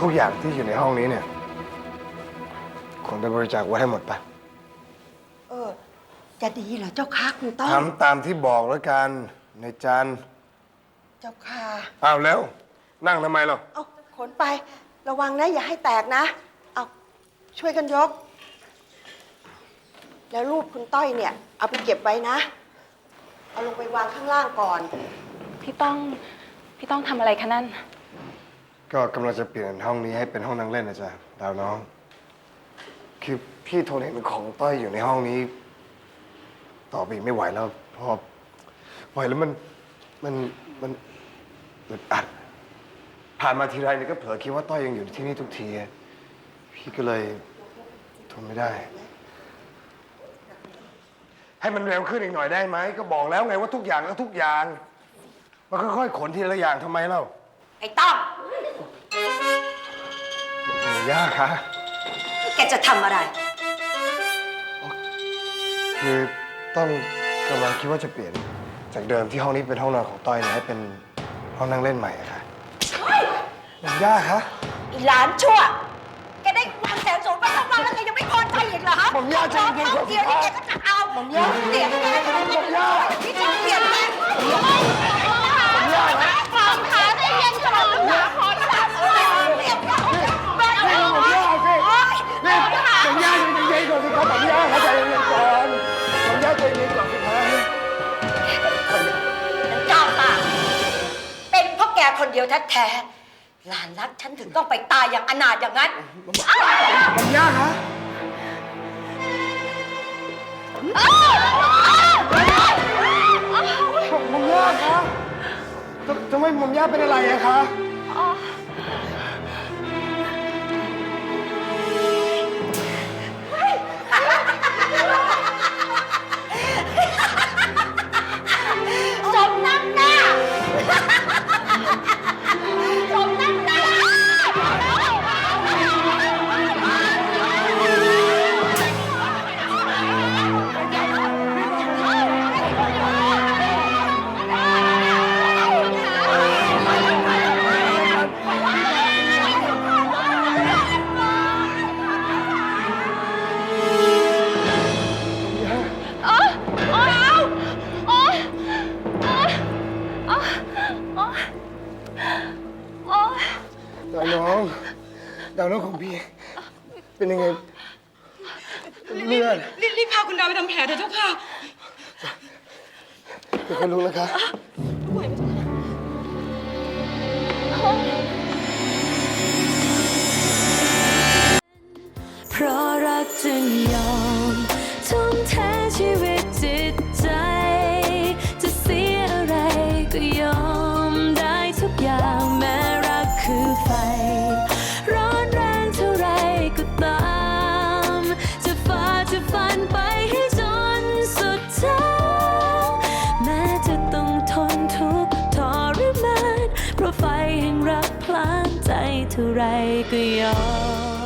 ทุกอย่างที่อยู่ในห้องนี้เนี่ยควรไปบริจาคไว้ให้หมดปะเออ จะดีเหรอเจ้าค่ะคุณต้อมทำตามที่บอกแล้วกันในจานเจ้าค่ะอ้าวแล้ว นั่งทำไมเราเอาขนไประวังนะ อย่าให้แตกนะ เอาช่วยกันยก แล้วรูปคุณต้อยเนี่ย เอาไปเก็บไว้นะ เอาลงไปวางข้างล่างก่อน พี่ต้อง พี่ต้องทำอะไรคะนั่น ก็กำลังจะเปลี่ยนห้องนี้ให้เป็นห้องนั่งเล่นนะจ๊ะดาวน้อง คือพี่ทนเห็นของต้อยอยู่ในห้องนี้ ต่อไปอีกไม่ไหวแล้วเพอไหวแล้วมันมันมันอึดอัด ผ่านมาทีไรเนี่ยก็เผลอคิดว่าต้อยยังอยู่ที่นี่ทุกทีอะพี่ก็เลยทนไม่ได้ ให้มันเร็วขึ้นอีกหน่อยได้ไหม ก็บอกแล้วไงว่าทุกอย่างก็ทุกอย่าง มันค่อยๆขนทีละอย่างทำไมเล่า ไอ้ต้อ มย่าคะแกจะทำอะไร คือต้องกำลังคิดว่าจะเปลี่ยน จากเดิมที่ห้องนี้เป็นห้องนอนของต้อยเนี่ยให้เป็นห้องนั่งเล่นใหม่อะค่ะย่าคะอีหลานชั่ว แกได้วางแสนสูงไปทั้งวันแล้วแกยังไม่พอใจอีกเหรอฮะผมย่าใจเย็นก่อนเดียวนี่แกก็จะเอาผมย่าเสียแก คนเดียวแท้ๆหลานรักฉันถึงต้องไปตายอย่างอนาถอย่างนั้นมันย่าคะผมย่าคะทำไมผมย่าเป็นอะไรอะคะ ดาวน้องของพี่ เป็นยังไงเลือดรีบรีบพาคุณดาวไปทำแผลเถอะเจ้าค่ะเดี๋ยวค่อยรู้นะคะเพราะรักจึงยอมทุ่มเทชีวิตจิตใจ จะเสียอะไรก็ยอมได้ทุกอย่างแม้รักคือไฟ เพราะไฟแห่งรักพลางใจเท่าไรก็ยอม